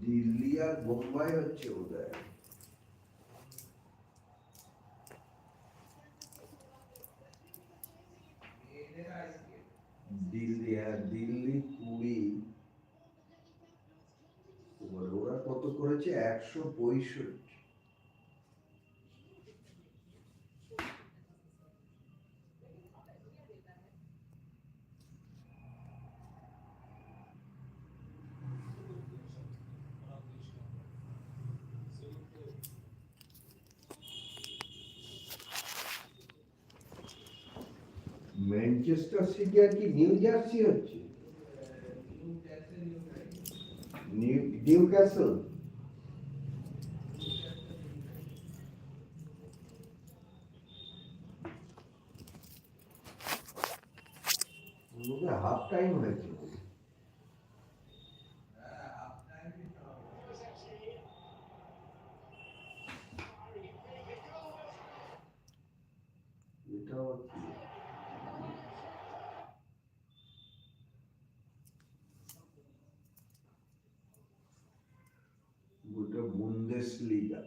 দিল্লি আর বোম্বাই হচ্ছে উদয়। দিল্লি হ্যাঁ দিল্লি কুড়ি ওরা কত করেছে? একশো পঁয়ষট্টি। ম্যানচেস্টার সিটি আর কি নিউ জার্সি হচ্ছে New Newcastle half time হয়েছে গোটা Bundesliga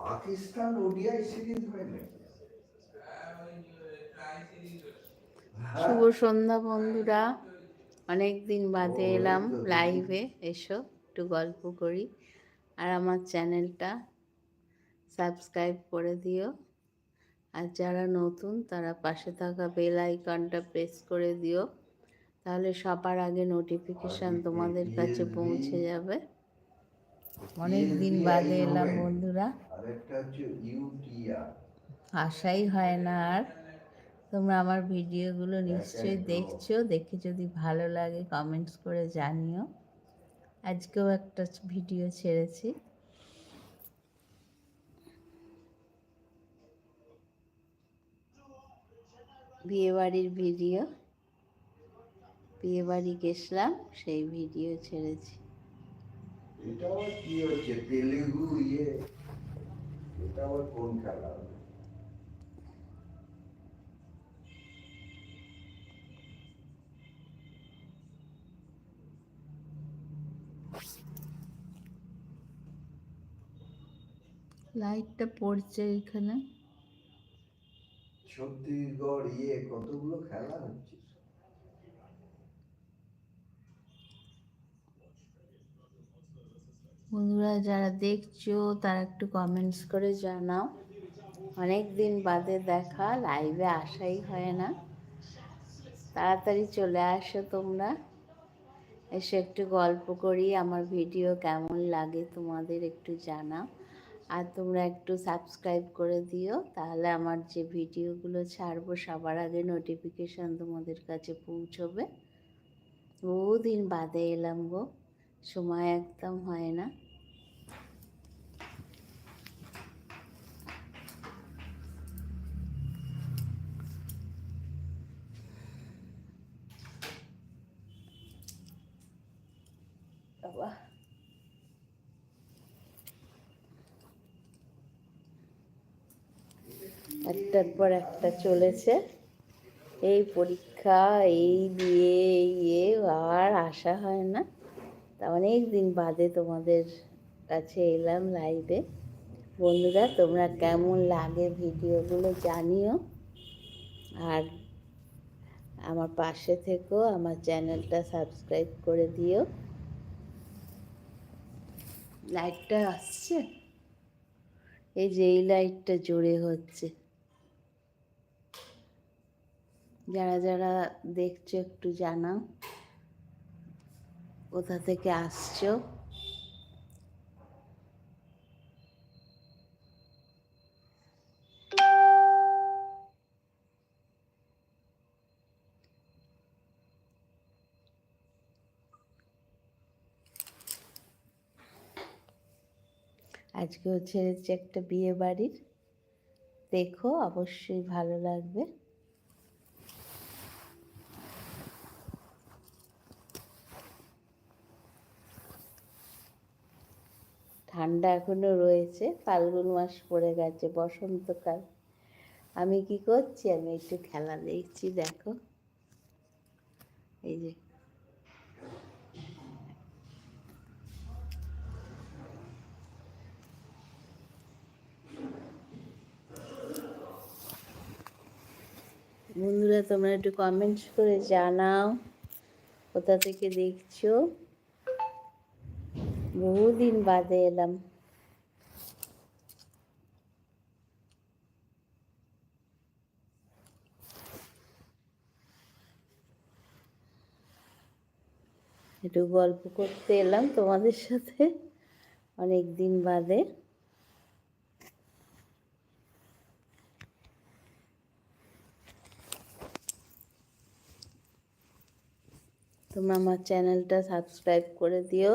Pakistan ODI series হয় না শুভ সন্ধ্যা বন্ধুরা। অনেক দিন বাদে এলাম লাইভে এসো একটু গল্প করি। আর আমার চ্যানেলটা সাবস্ক্রাইব করে দিও। আর যারা নতুন তারা পাশে থাকা বেল আইকনটা প্রেস করে দিও। তাহলে সবার আগে নোটিফিকেশান তোমাদের কাছে পৌঁছে যাবে। অনেক দিন বাদে এলাম বন্ধুরা। আশাই হয় না আর। তোমরা আমার ভিডিওগুলো নিশ্চয়ই দেখছ। দেখে যদি ভালো লাগে কমেন্টস করে জানিও। আজকেও একটা ভিডিও ছেড়েছি। বিয়েবাড়ির ভিডিও। বিয়েবাড়ি গেছিলাম সেই ভিডিও ছেড়েছি। এটা কি হচ্ছে তেলেগু ইয়ে। এটা আবার কোন খেলা? লাইটটা পড়ছে এখানে। ছত্তিশগড় ইয়ে কতগুলো খেলা হচ্ছে? বন্ধুরা, যারা দেখছ, তারা একটু কমেন্টস করে জানাও। অনেক দিন বাদে দেখা লাইভে আসাই হয় না। তাড়াতাড়ি চলে আসো তোমরা। এসে একটু গল্প করি, আমার ভিডিও কেমন লাগে তোমাদের একটু জানাও। আর তোমরা একটু সাবস্ক্রাইব করে দিও, তাহলে আমার যে ভিডিওগুলো ছাড়বো সবার আগে নোটিফিকেশান তোমাদের কাছে পৌঁছবে। বহুদিন বাদে এলাম গো, সময় একদম হয় না। বাবা। একটার পর একটা চলেছে। এই পরীক্ষা, এই দিয়ে ইয়ে আর আসা হয় না। তা অনেক দিন বাদে তোমাদের কাছে এলাম লাইভে বন্ধুরা, তোমরা কেমন লাগে ভিডিওগুলো জানিও। আর আমার পাশে থেকো, আমার চ্যানেলটা সাবস্ক্রাইব করে দিও। লাইটটা আসছে? এই যে, এই লাইটটা জোরে হচ্ছে। যারা যারা দেখছ একটু জানাও। কোথা থেকে আসছো? আজকে হচ্ছে একটা বিয়ে বাড়ির। দেখো, অবশ্যই ভালো লাগবে। ঠান্ডা এখনও রয়েছে, ফাল্গুন মাস পড়ে গেছে, বসন্তকাল। আমি কি করছি? আমি একটু খেলা দেখছি, দেখো। এই যে। বন্ধুরা, তোমরা একটু কমেন্টস করে জানাও। কোথা থেকে দেখছ? বহুদিন বাদে এলাম একটু গল্প করতে এলাম তোমাদের সাথে অনেক দিন বাদে। তোমরা আমার চ্যানেলটা সাবস্ক্রাইব করে দিও।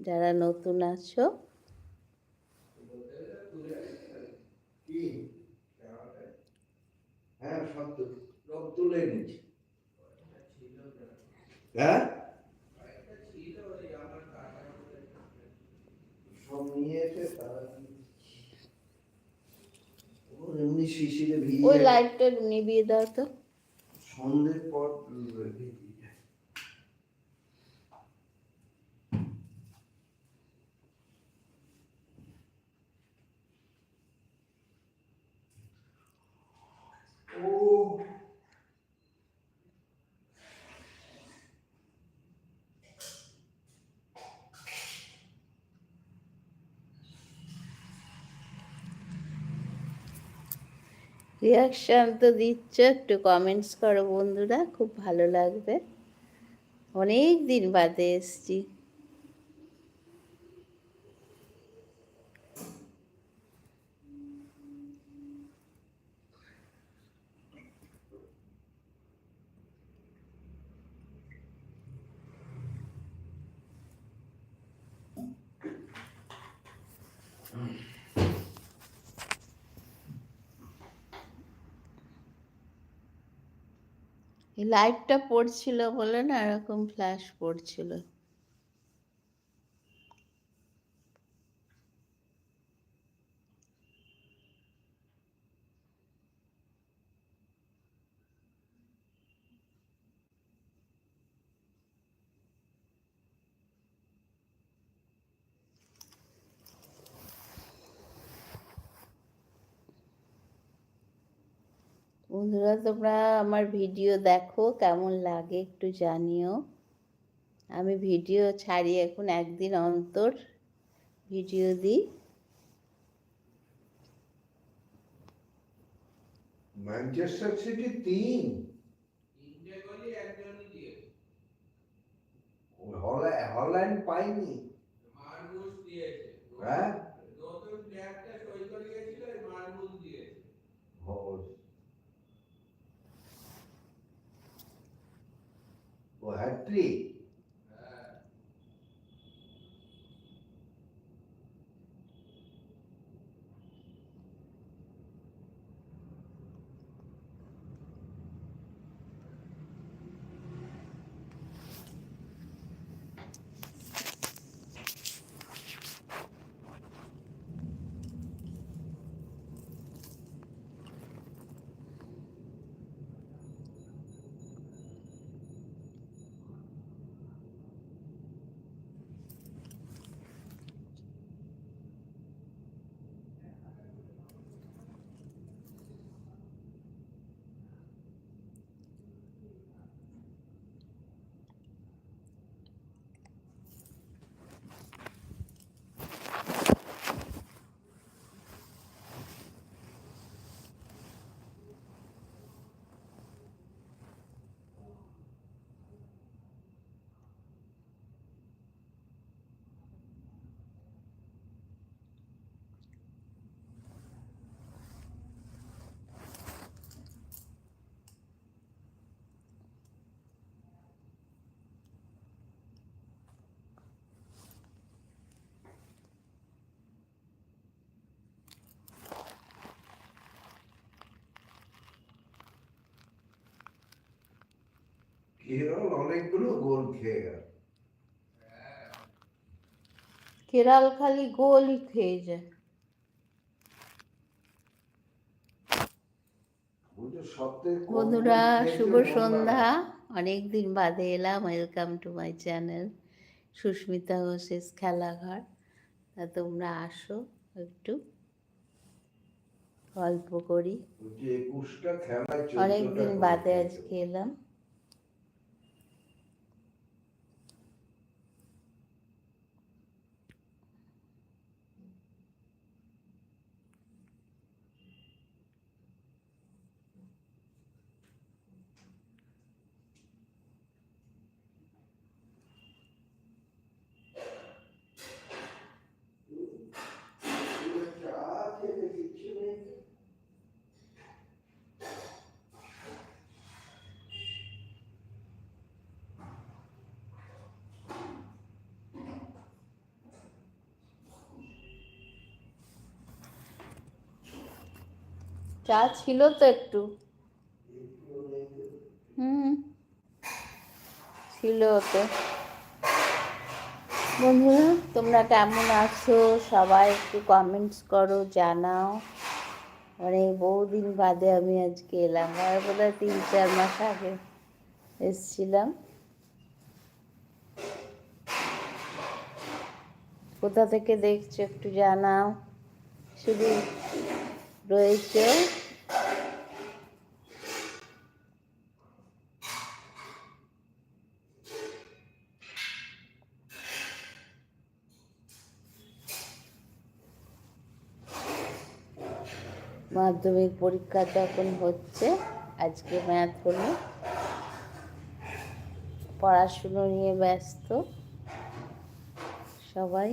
যারা নতুন আছো। হ্যাঁ হ্যাঁ? ওই লাইটটা নিভিয়ে দাও তো। সন্ধ্যের পর রিয়াকশান তো দিচ্ছ একটু কমেন্টস করো বন্ধুরা খুব ভালো লাগবে। অনেক দিন বাদে এসছি। লাইটটা পড়ছিল বলে না এরকম ফ্ল্যাশ পড়ছিল। বন্ধুরা তোমরা আমার ভিডিও দেখো কেমন লাগে একটু জানিও। আমি ভিডিও ছাড়ি এখন একদিন অন্তর ভিডিও দিই। ম্যানচেস্টার সিটি তিন। হল্যা- হল্যান্ড পাইনি হ্যাঁ? Tri, কেরল অনেকগুলো গোল খেয়ে গেল। কেরাল খালি গোলই খেয়ে যায়। বন্ধুরা শুভ সন্ধ্যা। অনেক দিন বাদে এলাম। Welcome to my channel Susmita Ghosh's খেলাঘর। তা তোমরা আসো একটু গল্প করি। বলছি একুশটা খেলায় অনেক দিন বাদে আজকে এলাম। চা ছিল তো একটু। হুম। ছিল তো। বন্ধুরা, তোমরা কেমন আছো? সবাই একটু কমেন্টস করো, জানাও। অনেক বহুদিন বাদে আমি আজকে এলাম। আর বোধহয় তিন, চার মাস আগে এসছিলাম। কোথা থেকে দেখছ একটু জানাও। শুধু রয়েছে। মাধ্যমিক পরীক্ষা যখন হচ্ছে, আজকে ম্যাথ হলো। পড়াশুনো নিয়ে ব্যস্ত। সবাই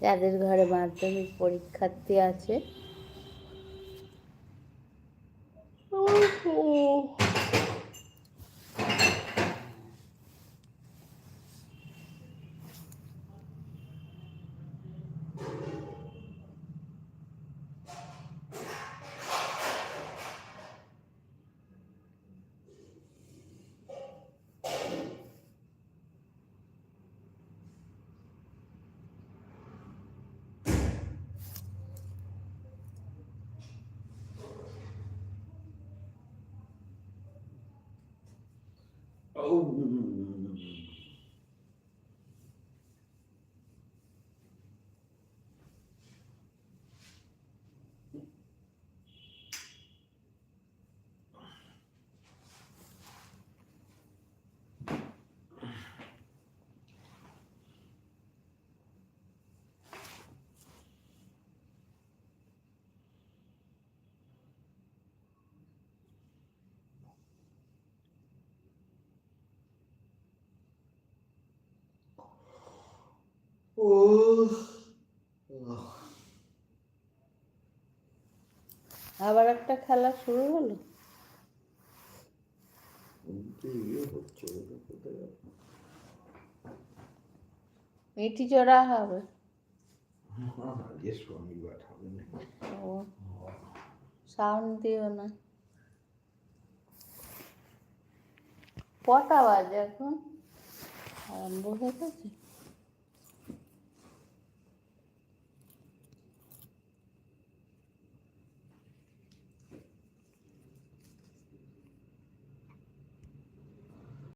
যাদের ঘরে মাধ্যমিক পরীক্ষার্থী আছে। Oh. আবার একটা খেলা শুরু হলো? মিটি জোড়া হবে। সাউন্ড দিও না। কটা বাজে এখন? আরম্ভ হয়ে গেছে?